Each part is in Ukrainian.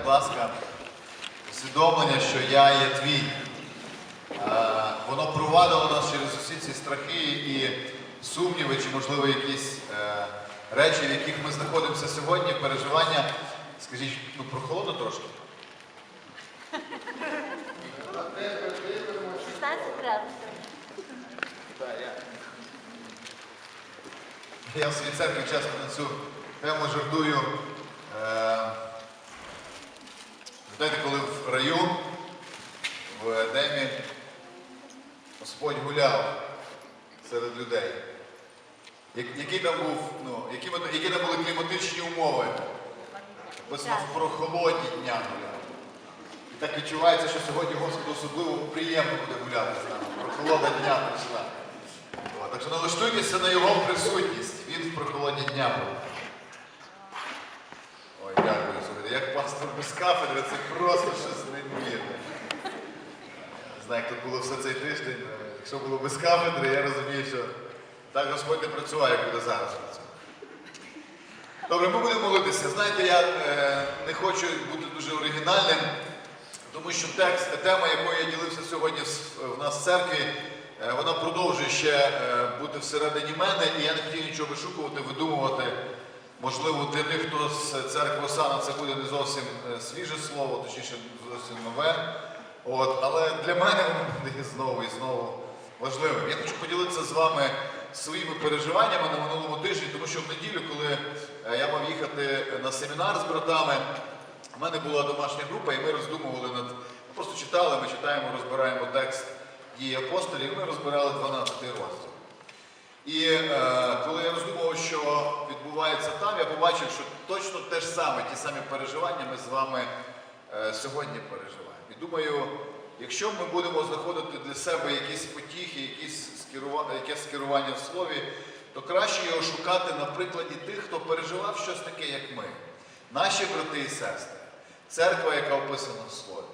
Будь ласка, усвідомлення, що я є твій. Е, Воно провадило нас через усі ці страхи і сумніви, чи, можливо, якісь е, речі, в яких ми знаходимося сьогодні, переживання. Скажіть, ну прохолодно трошки? 16 градусів. Я. Я в своїй церкві часто на цю тему жартую. Е, Знаєте, коли в раю, в Едемі, Господь гуляв серед людей. Які там був, ну, які, які там були кліматичні умови? Написано в прохолодні дня гуляв. І так відчувається, що сьогодні Господу особливо приємно буде гуляти з нами. Прохолода дня прийшла. Так що налаштуйтеся на його присутність. Він в прохолодні дня буде. Ой, дякую, слухайте. Як пастор без кафедри, це просто щось неймовірне. Не знаю, як тут було все цей тиждень. Якщо було без кафедри, я розумію, що так Господь не працював, як буде зараз. Добре, ми будемо молитися. Знаєте, я е, не хочу бути дуже оригінальним, тому що текст, тема, якою я ділився сьогодні в- нас в церкві, е, вона продовжує ще е, бути всередині мене, і я не хотів нічого вишукувати, видумувати. Можливо, для тих, хто з церкви Осана, це буде не зовсім свіже слово, точніше зовсім нове. От, але для мене знову і знову важливим. Я хочу поділитися з вами своїми переживаннями на минулому тижні, тому що в неділю, коли е, я мав їхати на семінар з братами, у мене була домашня група, і ми роздумували над. Ми просто читали, ми читаємо, розбираємо текст дії апостолів, і ми розбирали 12 розділ. І е, коли я роздумував, що відбувається там, я побачив, що точно те ж саме, ті самі переживання ми з вами е, сьогодні переживаємо. І думаю, якщо ми будемо знаходити для себе якісь потіхи, якісь скерува... якесь скерування в слові, то краще його шукати на прикладі тих, хто переживав щось таке, як ми. Наші брати і сестри, церква, яка описана в слові.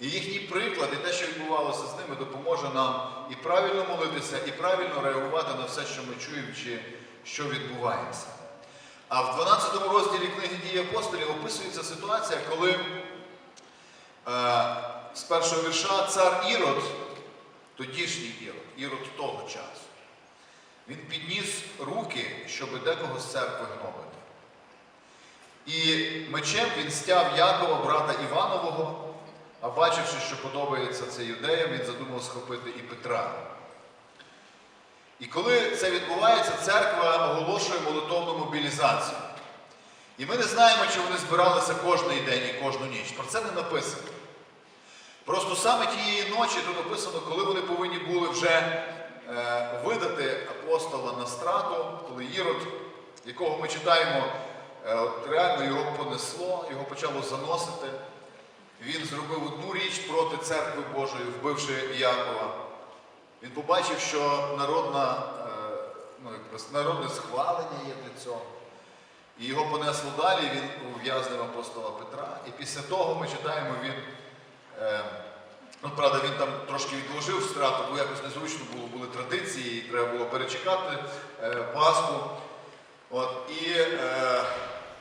І їхній приклад, і те, що відбувалося з ними, допоможе нам і правильно молитися, і правильно реагувати на все, що ми чуємо, чи що відбувається. А в 12 розділі книги дії апостолів описується ситуація, коли е, з першого вірша цар Ірод, тодішній Ірод, Ірод того часу, він підніс руки, щоб декого з церкви гнобити. І мечем він стяв Якова, брата Іванового, а бачивши, що подобається це юдеям, він задумав схопити і Петра. І коли це відбувається, церква оголошує молитовну мобілізацію. І ми не знаємо, чи вони збиралися кожний день і кожну ніч. Про це не написано. Просто саме тієї ночі тут написано, коли вони повинні були вже е, видати апостола на страту, коли Ірод, якого ми читаємо, е, от реально його понесло, його почало заносити. Він зробив одну річ проти церкви Божої, вбивши Якова. Він побачив, що народна, е, ну, народне схвалення є для цього. І його понесло далі, він ув'язнив апостола Петра. І після того ми читаємо, він, ну, правда, він там трошки відложив страту, бо якось незручно було, були традиції, і треба було перечекати е, Пасху. От, і е,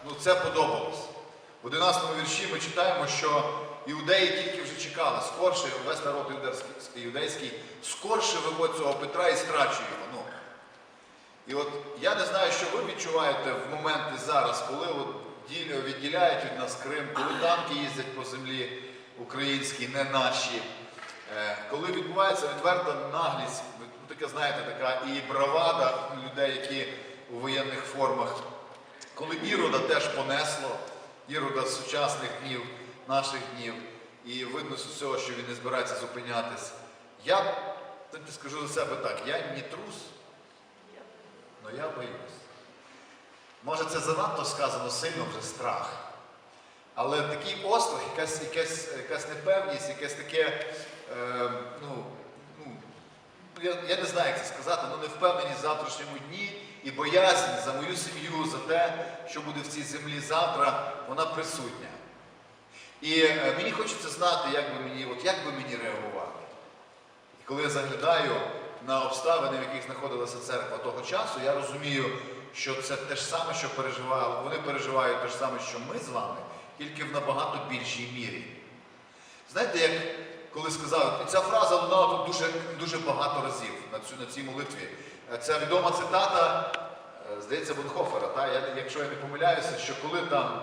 ну, це подобалось. В 11 вірші ми читаємо, що іудеї тільки вже чекали, скорше, весь народ юдейський, скорше виводь цього Петра і страчує його. Ну. І от я не знаю, що ви відчуваєте в моменти зараз, коли от відділяють від нас Крим, коли танки їздять по землі українській, не наші. Е, Коли відбувається відверта наглість, ну, таке, знаєте, така і бравада людей, які у воєнних формах. Коли Ірода теж понесло, Ірода сучасних днів, наших днів, і видно з усього, що він не збирається зупинятись. Я скажу за себе так, я не трус, але я боюсь. Може, це занадто сказано сильно вже страх. Але такий острах, якась, якась, якась непевність, якесь таке, е, ну, ну, я, я не знаю, як це сказати, але невпевненість в завтрашньому дні і боязнь за мою сім'ю, за те, що буде в цій землі завтра, вона присутня. І е, мені хочеться знати, як би мені, от як би мені реагувати. Коли я заглядаю на обставини, в яких знаходилася церква того часу, я розумію, що це те ж саме, що переживали, вони переживають те ж саме, що ми з вами, тільки в набагато більшій мірі. Знаєте, як коли сказав, і ця фраза лунала тут дуже, дуже багато разів на, цю, на цій молитві. Е, Це відома цитата, е, здається, Бонхофера, та? Я, якщо я не помиляюся, що коли там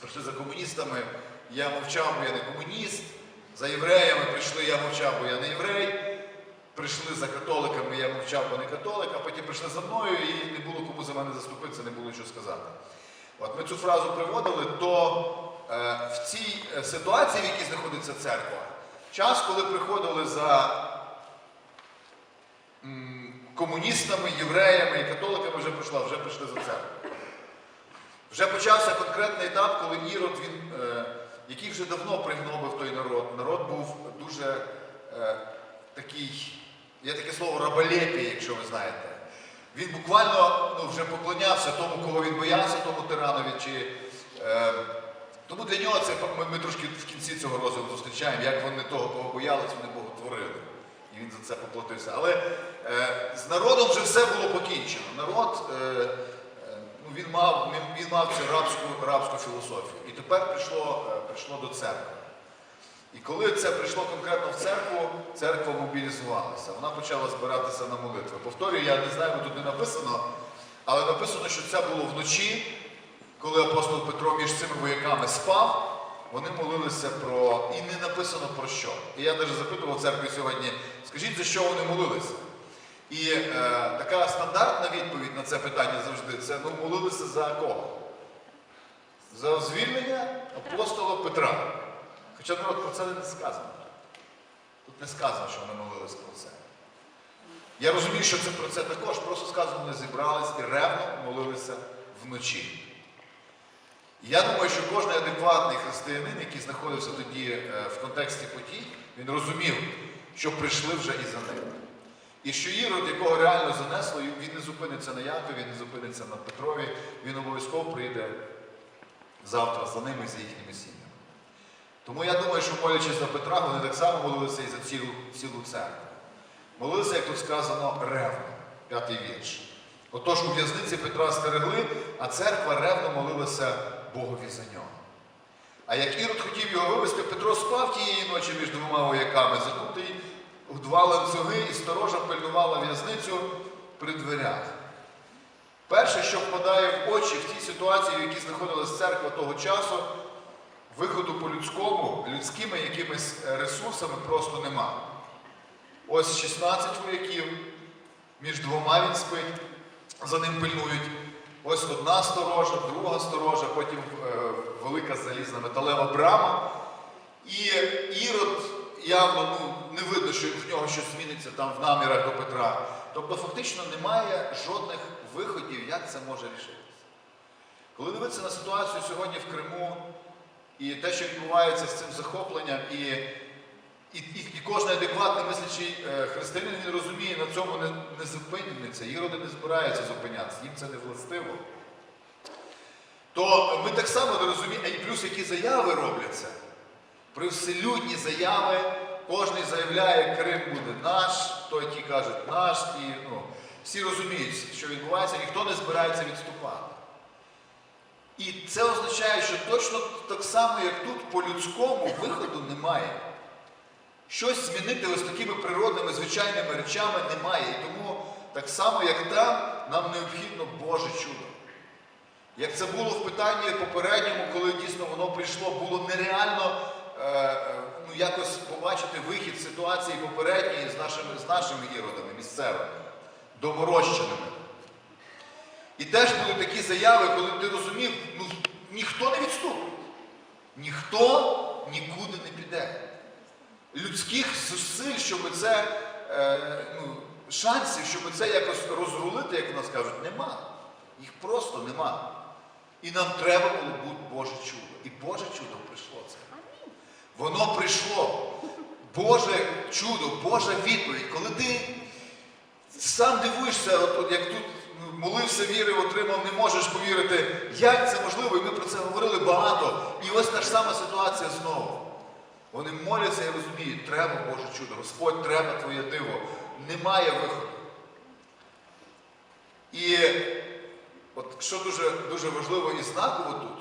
прийшли за комуністами, я мовчав, бо я не комуніст, за євреями прийшли, я мовчав, бо я не єврей. Прийшли за католиками, я мовчав, бо не католик, а потім прийшли за мною і не було кому за мене заступитися, не було що сказати. От ми цю фразу приводили, то е, в цій е, ситуації, в якій знаходиться церква, час, коли приходили за м, комуністами, євреями і католиками, вже прийшла, вже прийшли за церкву. Вже почався конкретний етап, коли Ірод, він, е, який вже давно пригнобив той народ. Народ був дуже е, такий, є таке слово раболепій, якщо ви знаєте. Він буквально ну, вже поклонявся тому, кого він боявся, тому тиранові. Чи, е, тому для нього це ми, ми трошки в кінці цього розділу зустрічаємо, як вони того, кого боялись, вони Бога творили. І він за це поплатився. Але е, з народом вже все було покінчено. Народ. Е, е, Ну, він мав, він, він мав цю рабську, рабську філософію. І тепер прийшло, е, прийшло до церкви. І коли це прийшло конкретно в церкву, церква мобілізувалася. Вона почала збиратися на молитви. Повторюю, я не знаю, тут не написано, але написано, що це було вночі, коли апостол Петро між цими вояками спав, вони молилися про. І не написано про що. І я навіть запитував церкві сьогодні, скажіть, за що вони молилися? І е, така стандартна відповідь на це питання завжди це ну, молилися за кого? За звільнення апостола Петра. Хоча народ про це не сказано. Тут не сказано, що вони молились про це. Я розумію, що це про це також, просто сказано, вони зібрались і ревно молилися вночі. Я думаю, що кожен адекватний християнин, який знаходився тоді е, в контексті подій, він розумів, що прийшли вже і за ним. І що Ірод, якого реально занесло, він не зупиниться на Якові, він не зупиниться на Петрові, він обов'язково прийде завтра за ними і за їхніми сім'ями. Тому я думаю, що молячись за Петра, вони так само молилися і за цілу, цілу церкву. Молилися, як тут сказано, ревно, п'ятий вірш. Отож у в'язниці Петра стерегли, а церква ревно молилася Богові за нього. А як Ірод хотів його вивезти, Петро спав тієї ночі між двома вояками, закутий в два ланцюги, і сторожа пильнувала в'язницю при дверях. Перше, що впадає в очі в тій ситуації, в якій знаходилась церква того часу, виходу по-людському, людськими якимись ресурсами просто нема. Ось 16 вояків, між двома він спить, за ним пильнують. Ось одна сторожа, друга сторожа, потім е, велика залізна металева брама. І Ірод явно ну, не видно, що в нього щось зміниться там в намірах до Петра. Тобто фактично немає жодних виходів, як це може рішитися. Коли дивитися на ситуацію сьогодні в Криму і те, що відбувається з цим захопленням, і, і, і, кожен адекватний мислячий е, християнин він розуміє, на цьому не, не зупиниться. Іроди не збираються зупинятися, їм це не властиво. То ми так само не розуміємо, і плюс які заяви робляться. Привселюдні заяви, кожен заявляє, Крим буде наш, той ті кажуть наш, і ну, всі розуміють, що відбувається, ніхто не збирається відступати. І це означає, що точно так само, як тут, по-людському виходу немає. Щось змінити ось такими природними, звичайними речами немає. І тому так само, як там, нам необхідно Боже чудо. Як це було в питанні попередньому, коли дійсно воно прийшло, було нереально е, ну, якось побачити вихід ситуації попередньої з нашими, з нашими іродами місцевими, доморощеними. І теж були такі заяви, коли ти розумів, ну ніхто не відступить, ніхто нікуди не піде. Людських зусиль, щоб це е, ну, шансів, щоб це якось розрулити, як у нас кажуть, нема. Їх просто нема. І нам треба було бути Боже чудо. І Боже чудо прийшло це. Воно прийшло. Боже чудо, Божа відповідь. Коли ти сам дивуєшся, от, от як тут молився, вірив, отримав, не можеш повірити, як це можливо, і ми про це говорили багато. І ось та ж сама ситуація знову. Вони моляться і розуміють, треба Боже чудо, Господь, треба Твоє диво. Немає виходу. І от що дуже, дуже важливо і знаково тут,